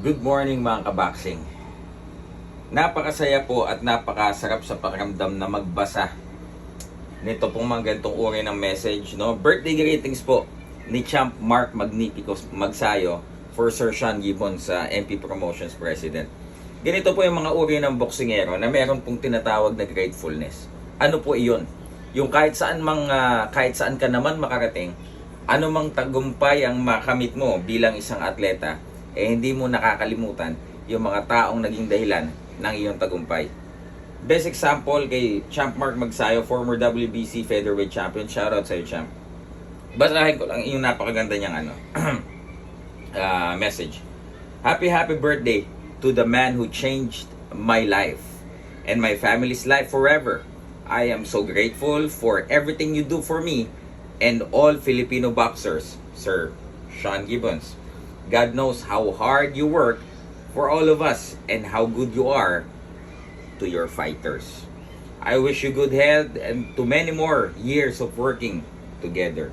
Good morning mga kaboxing. Napakasaya po at napakasarap sa pakiramdam na magbasa nito pong mga ganitong uri ng message. No? Birthday greetings po ni Champ Mark Magnifico Magsayo for Sir Sean Gibbon sa MP Promotions President. Ganito po yung mga uri ng boksingero na meron pong tinatawag na gratefulness. Ano po iyon? Yung kahit saan mang ah, kahit saan ka naman makarating, ano mang tagumpay ang makamit mo bilang isang atleta, eh hindi mo nakakalimutan yung mga taong naging dahilan ng iyong tagumpay. Best example kay Champ Mark Magsayo, former WBC featherweight champion. Shoutout sa'yo, Champ. Basahin ko lang yung napakaganda niyang ano, ah, message. Happy, happy birthday to the man who changed my life and my family's life forever. I am so grateful for everything you do for me and all Filipino boxers, Sir Sean Gibbons. God knows how hard you work for all of us and how good you are to your fighters. I wish you good health and to many more years of working together.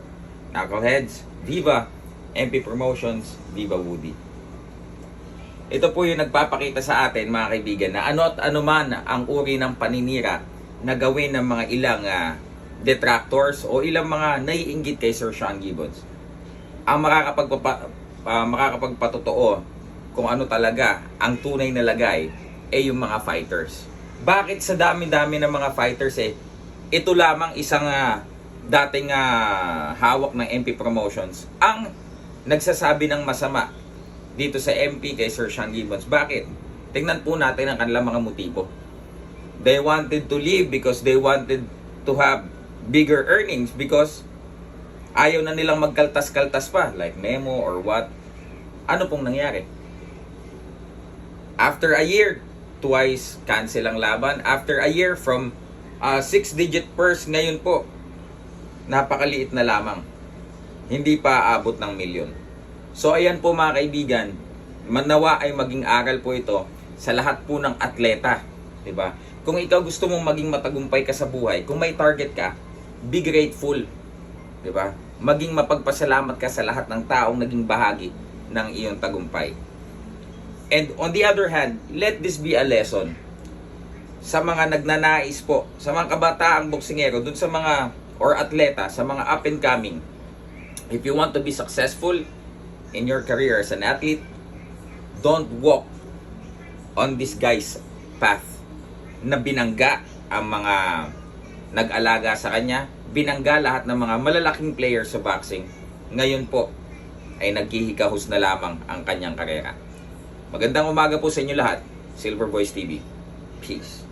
Knuckleheads, Viva! MP Promotions, Viva Woody. Ito po yung nagpapakita sa atin mga kaibigan na ano at ano man ang uri ng paninira na gawin ng mga ilang ah, detractors o ilang mga naiinggit kay Sir Sean Gibbons. Ang makakapagpapa, ah, makakapagpatotoo kung ano talaga ang tunay na lagay ay yung mga fighters. Bakit sa dami-dami ng mga fighters eh, ito lamang isang ah, dating ah, hawak ng MP Promotions ang nagsasabi ng masama dito sa MP kay Sir Sean Gibbons. Bakit? Tingnan po natin ang kanilang mga motibo. They wanted to leave because they wanted to have bigger earnings because ayaw na nilang magkaltas-kaltas pa like Memo or what. Ano pong nangyari? After a year, twice cancel ang laban. After a year from uh, six-digit purse ngayon po, napakaliit na lamang. Hindi pa abot ng milyon. So ayan po mga kaibigan, manawa ay maging aral po ito sa lahat po ng atleta, 'di ba? Kung ikaw gusto mong maging matagumpay ka sa buhay, kung may target ka, be grateful, 'di ba? Maging mapagpasalamat ka sa lahat ng taong naging bahagi ng iyong tagumpay. And on the other hand, let this be a lesson sa mga nagnanais po, sa mga kabataang boksingero, dun sa mga or atleta, sa mga up and coming. If you want to be successful, in your career as an athlete, don't walk on this guy's path na binangga ang mga nag-alaga sa kanya, binangga lahat ng mga malalaking players sa boxing. Ngayon po ay naghihikahos na lamang ang kanyang karera. Magandang umaga po sa inyo lahat. Silver Boys TV. Peace.